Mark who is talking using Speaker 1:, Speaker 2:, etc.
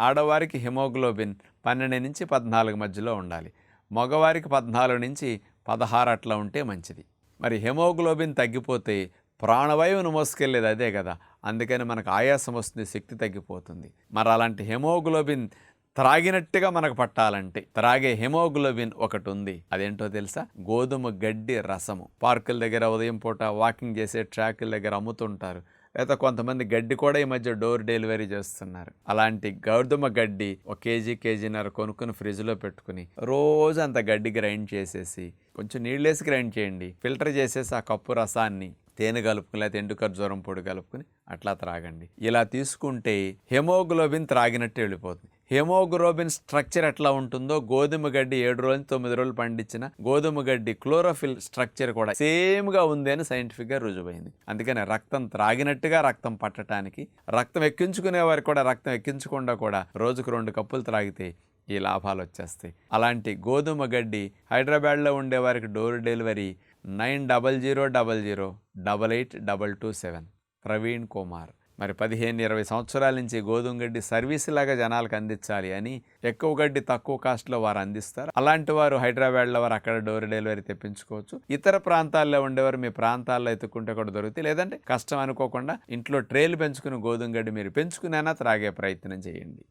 Speaker 1: ఆడవారికి హిమోగ్లోబిన్ పన్నెండు నుంచి పద్నాలుగు మధ్యలో ఉండాలి. మగవారికి పద్నాలుగు నుంచి పదహారు అట్లా ఉంటే మంచిది. మరి హిమోగ్లోబిన్ తగ్గిపోతే ప్రాణవాయువును మోసుకెళ్ళేది అదే కదా. అందుకని మనకు ఆయాసం వస్తుంది శక్తి తగ్గిపోతుంది. మరి అలాంటి హెమోగ్లోబిన్ త్రాగినట్టుగా మనకు పట్టాలంటే త్రాగే హెమోగ్లోబిన్ ఒకటి ఉంది. అదేంటో తెలుసా? గోధుమ గడ్డి రసము. పార్కుల దగ్గర ఉదయం పూట వాకింగ్ చేసే ట్రాకుల దగ్గర అమ్ముతుంటారు. లేదా కొంతమంది గడ్డి కూడా ఈ మధ్య డోర్ డెలివరీ చేస్తున్నారు. అలాంటి గోధుమ గడ్డి ఒక కేజీ కేజీన్నర కొనుక్కుని ఫ్రిడ్జ్లో పెట్టుకుని రోజు అంత గడ్డి గ్రైండ్ చేసేసి కొంచెం నీళ్ళేసి గ్రైండ్ చేయండి. ఫిల్టర్ చేసేసి ఆ కప్పు రసాన్ని తేనె కలుపుకుని లేకపోతే ఎండు ఖర్జూరం పొడి కలుపుకుని అట్లా త్రాగండి. ఇలా తీసుకుంటే హెమోగ్లోబిన్ త్రాగినట్టు వెళ్ళిపోతుంది. హెమోగ్లోబిన్ స్ట్రక్చర్ ఎట్లా ఉంటుందో గోధుమ గడ్డి ఏడు రోజులు తొమ్మిది రోజులు పండించిన గోధుమ గడ్డి క్లోరోఫిల్ స్ట్రక్చర్ కూడా సేమ్గా ఉంది అని సైంటిఫిక్గా రుజువైంది. అందుకని రక్తం త్రాగినట్టుగా రక్తం పట్టడానికి రక్తం ఎక్కించుకునే వారికి కూడా రక్తం ఎక్కించకుండా కూడా రోజుకు రెండు కప్పులు త్రాగితే ఈ లాభాలు వచ్చేస్తాయి. అలాంటి గోధుమ గడ్డి హైదరాబాద్లో ఉండే వారికి door delivery nine double zero double zero double eight double two seven. Praveen Kumar. మరి పదిహేను ఇరవై సంవత్సరాల నుంచి గోధుమ గడ్డి సర్వీస్ లాగా జనాలకు అందించాలి అని ఎక్కువ గడ్డి తక్కువ కాస్ట్లో వారు అందిస్తారు. అలాంటి వారు హైదరాబాద్లో వారు అక్కడ డోర్ డెలివరీ తెప్పించుకోవచ్చు. ఇతర ప్రాంతాల్లో ఉండేవారు మీ ప్రాంతాల్లో ఎత్తుకుంటే కూడా దొరుకుతాయి. లేదంటే కష్టం అనుకోకుండా ఇంట్లో ట్రేలు పెంచుకుని గోధుమ గడ్డి మీరు పెంచుకునేనా త్రాగే ప్రయత్నం చేయండి.